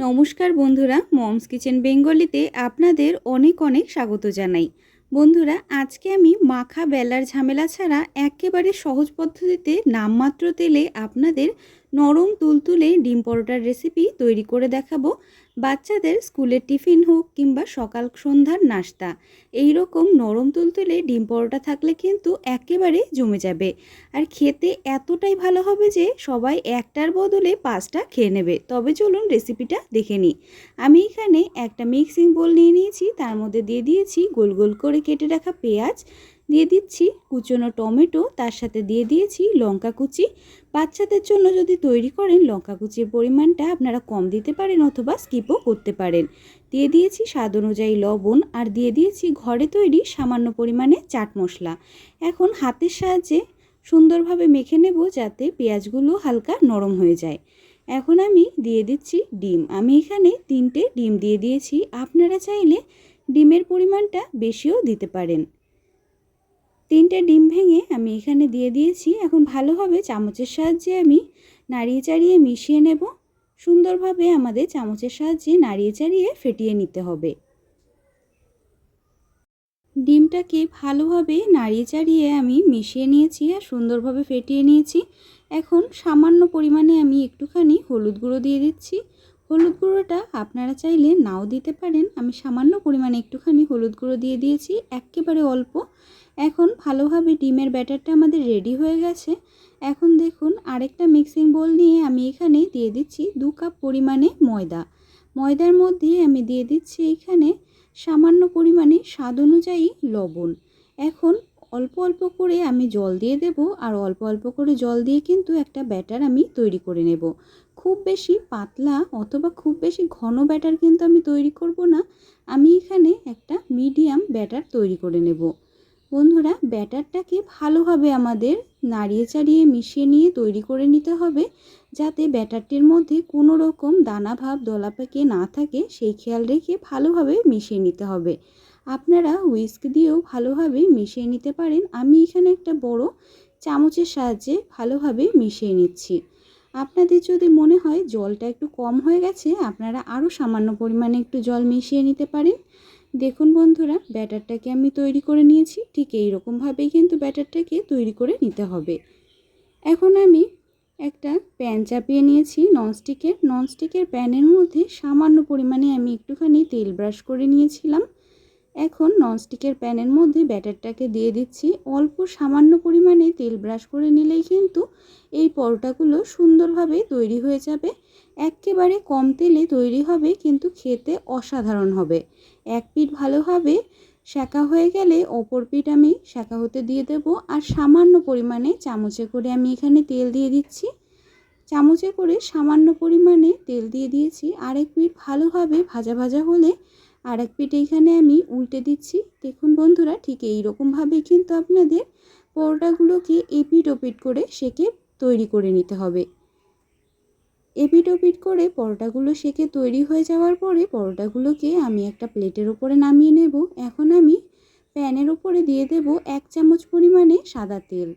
নমস্কার বন্ধুরা, moms kitchen বেঙ্গলিতে আপনাদের অনেক অনেক স্বাগত জানাই। বন্ধুরা, আজকে আমি মাখা বেলার ঝামেলা ছাড়া একেবারে সহজ পদ্ধতিতে নামমাত্র তেলে আপনাদের নরম তুলতুলে ডিম পরোটার রেসিপি তৈরি করে দেখাবো। বাচ্চাদের স্কুলের টিফিন হোক কিংবা সকাল সন্ধ্যার নাস্তা এই রকম নরম তুলতুলে ডিম পরোটা থাকলে কিন্তু একেবারে জমে যাবে। আর খেতে এতটাই ভালো হবে যে সবাই একটার বদলে পাঁচটা খেয়ে নেবে। তবে চলুন রেসিপিটা দেখে নিই। আমি এখানে একটা মিক্সিং বোল নিয়ে নিয়েছি, তার মধ্যে দিয়ে দিয়েছি গোল গোল করে কেটে রাখা পেঁয়াজ দিয়ে দিচ্ছি কুচনো টমেটো, তার সাথে দিয়ে দিয়েছি লঙ্কা কুচি। বাচ্চাদের জন্য যদি তৈরি করেন, লঙ্কা কুচির পরিমাণটা আপনারা কম দিতে পারেন অথবা স্কিপও করতে পারেন। দিয়ে দিয়েছি স্বাদ অনুযায়ী লবণ আর দিয়ে দিয়েছি ঘরে তৈরি সামান্য পরিমাণে চাট মশলা। এখন হাতের সাহায্যে সুন্দরভাবে মেখে নেব যাতে পেঁয়াজগুলো হালকা নরম হয়ে যায়। এখন আমি দিয়ে দিচ্ছি ডিম। আমি এখানে তিনটে ডিম দিয়ে দিয়েছি। আপনারা চাইলে ডিমের পরিমাণটা বেশিও দিতে পারেন। তিনটে ডিম ভেঙে আমি এখানে দিয়ে দিয়েছি। এখন ভালোভাবে চামচের সাহায্যে আমি নাড়িয়ে চাড়িয়ে মিশিয়ে নেব। সুন্দরভাবে আমাদের চামচের সাহায্যে নাড়িয়ে চাড়িয়ে ফেটিয়ে নিতে হবে। ডিমটাকে ভালোভাবে নাড়িয়ে চাড়িয়ে আমি মিশিয়ে নিয়েছি আর সুন্দরভাবে ফেটিয়ে নিয়েছি। এখন সামান্য পরিমাণে আমি একটুখানি হলুদ গুঁড়ো দিয়ে দিচ্ছি। হলুদ গুঁড়োটা আপনারা চাইলে নাও দিতে পারেন। আমি সামান্য পরিমাণে একটুখানি হলুদ গুঁড়ো দিয়ে দিয়েছি। একেবারে অল্প। এখন ভালোভাবে ডিমের ব্যাটারটা আমাদের রেডি হয়ে গেছে। এখন দেখুন আরেকটা মিক্সিং বোল নিয়ে আমি এখানে দিয়ে দিচ্ছি দু কাপ পরিমাণে ময়দা। ময়দার মধ্যে আমি দিয়ে দিচ্ছি এখানে সামান্য পরিমাণে স্বাদ অনুযায়ী লবণ। এখন অল্প অল্প করে আমি জল দিয়ে দেব আর অল্প অল্প করে জল দিয়ে কিন্তু একটা ব্যাটার আমি তৈরি করে নেব। খুব বেশি পাতলা অথবা খুব বেশি ঘন ব্যাটার কিন্তু আমি তৈরি করব না। আমি এখানে একটা মিডিয়াম ব্যাটার তৈরি করে নেব। বন্ধুরা, ব্যাটারটাকে ভালোভাবে আমাদের নাড়িয়ে চাড়িয়ে মিশিয়ে নিয়ে তৈরি করে নিতে হবে, যাতে ব্যাটারটির মধ্যে কোনো রকম দানা ভাব দলা পেকে না থাকে, সেই খেয়াল রেখে ভালোভাবে মিশিয়ে নিতে হবে। আপনারা হুইস্ক দিয়েও ভালোভাবে মিশিয়ে নিতে পারেন। আমি এখানে একটা বড় চামচের সাহায্যে ভালোভাবে মিশিয়ে নিচ্ছি। আপনাদের যদি মনে হয় জলটা একটু কম হয়ে গেছে, আপনারা আরও সামান্য পরিমাণে একটু জল মিশিয়ে নিতে পারেন। দেখুন বন্ধুরা, ব্যাটারটাকে আমি তৈরি করে নিয়েছি, ঠিক এই রকমভাবেই কিন্তু ব্যাটারটাকে তৈরি করে নিতে হবে। এখন আমি একটা প্যান চাপিয়ে নিয়েছি, ননস্টিকের ননস্টিকের প্যানের মধ্যে সামান্য পরিমাণে আমি একটুখানি তেল ব্রাশ করে নিয়েছিলাম। এখন ননস্টিকের প্যানের মধ্যে ব্যাটারটাকে দিয়ে দিচ্ছি। অল্প সামান্য পরিমাণে তেল ব্রাশ করে নিলেই কিন্তু এই পরোটাগুলো সুন্দরভাবে তৈরি হয়ে যাবে। একেবারে কম তেলে তৈরি হবে কিন্তু খেতে অসাধারণ হবে। এক পিঠ ভালোভাবে শাঁকা হয়ে গেলে অপর পিঠ আমি শাঁকা হতে দিয়ে দেব আর সামান্য পরিমাণে চামচে করে আমি এখানে তেল দিয়ে দিচ্ছি। চামচে করে সামান্য পরিমাণে তেল দিয়ে দিয়েছি। আরেক পিঠ ভালোভাবে ভাজা ভাজা হলে আর এক পিঠ এইখানে আমি উল্টে দিচ্ছি। দেখুন বন্ধুরা, ঠিক এই রকমভাবেই কিন্তু আপনাদের পরোটাগুলোকে এপিট ওপিট করে সেকে তৈরি করে নিতে হবে। এপিট ওপিট করে পরোটাগুলো সেকে তৈরি হয়ে যাওয়ার পরে পরোটাগুলোকে আমি একটা প্লেটের ওপরে নামিয়ে নেব। এখন আমি প্যানের ওপরে দিয়ে দেব এক চামচ পরিমাণে সাদা তেল।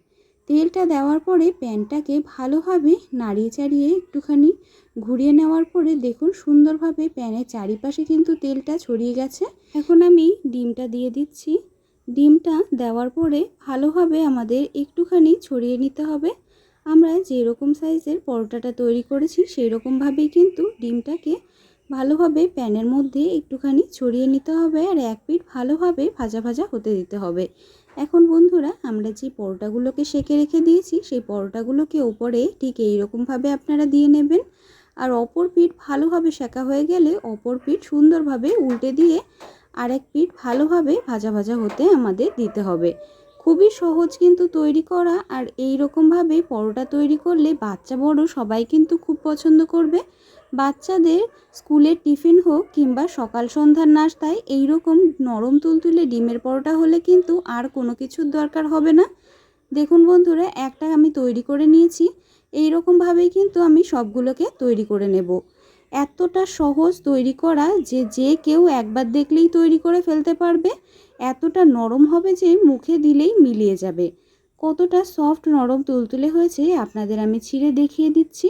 তেলটা দেওয়ার পরে প্যানটাকে ভালোভাবে নাড়িয়ে চাড়িয়ে একটুখানি ঘুরিয়ে নেওয়ার পরে দেখুন সুন্দরভাবে প্যানের চারিপাশে কিন্তু তেলটা ছড়িয়ে গেছে। এখন আমি ডিমটা দিয়ে দিচ্ছি। ডিমটা দেওয়ার পরে ভালোভাবে আমাদের একটুখানি ছড়িয়ে নিতে হবে। আমরা যেরকম সাইজের পরোটাটা তৈরি করেছি সেই রকমভাবেই কিন্তু ডিমটাকে ভালোভাবে প্যানের মধ্যে একটুখানি ছড়িয়ে নিতে হবে আর এক পিঠ ভালোভাবে ভাজা ভাজা হতে দিতে হবে। এখন বন্ধুরা, আমরা যে পরোটাগুলোকে সেকে রেখে দিয়েছি, সেই পরোটাগুলোকে ওপরে ঠিক এই রকমভাবে আপনারা দিয়ে নেবেন। আর অপর পিঠ ভালোভাবে শেখা হয়ে গেলে অপর পিঠ সুন্দরভাবে উল্টে দিয়ে আরেক পিঠ ভালোভাবে ভাজা ভাজা হতে আমাদের দিতে হবে। খুবই সহজ কিন্তু তৈরি করা আর এই রকমভাবে পরোটা তৈরি করলে বাচ্চা বড় সবাই কিন্তু খুব পছন্দ করবে। বাচ্চাদের স্কুলের টিফিন হোক কিংবা সকাল সন্ধ্যার নাস্তায় এই রকম নরম তুলতুলে ডিমের পরোটা হলে কিন্তু আর কোনো কিছুর দরকার হবে না। দেখুন বন্ধুরা, একটা আমি তৈরি করে নিয়েছি। এই রকমভাবেই কিন্তু আমি সবগুলোকে তৈরি করে নেব। এতটা সহজ তৈরি করা যে যে কেউ একবার দেখলেই তৈরি করে ফেলতে পারবে। এতটা নরম হবে যে মুখে দিলেই মিলিয়ে যাবে। কতটা সফট নরম তুলতুলে হয়েছে আপনাদের আমি ছিঁড়ে দেখিয়ে দিচ্ছি।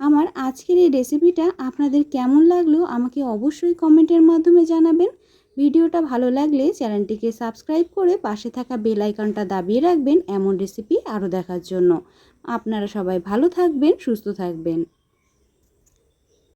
আমার আজকের এই রেসিপিটা আপনাদের কেমন লাগল আমাকে অবশ্যই কমেন্টের মাধ্যমে জানাবেন। ভিডিওটা ভালো লাগলে চ্যানেলটিকে সাবস্ক্রাইব করে পাশে থাকা বেল আইকনটা দাবিয়ে রাখবেন এমন রেসিপি আরও দেখার জন্য। আপনারা সবাই ভালো থাকবেন, সুস্থ থাকবেন।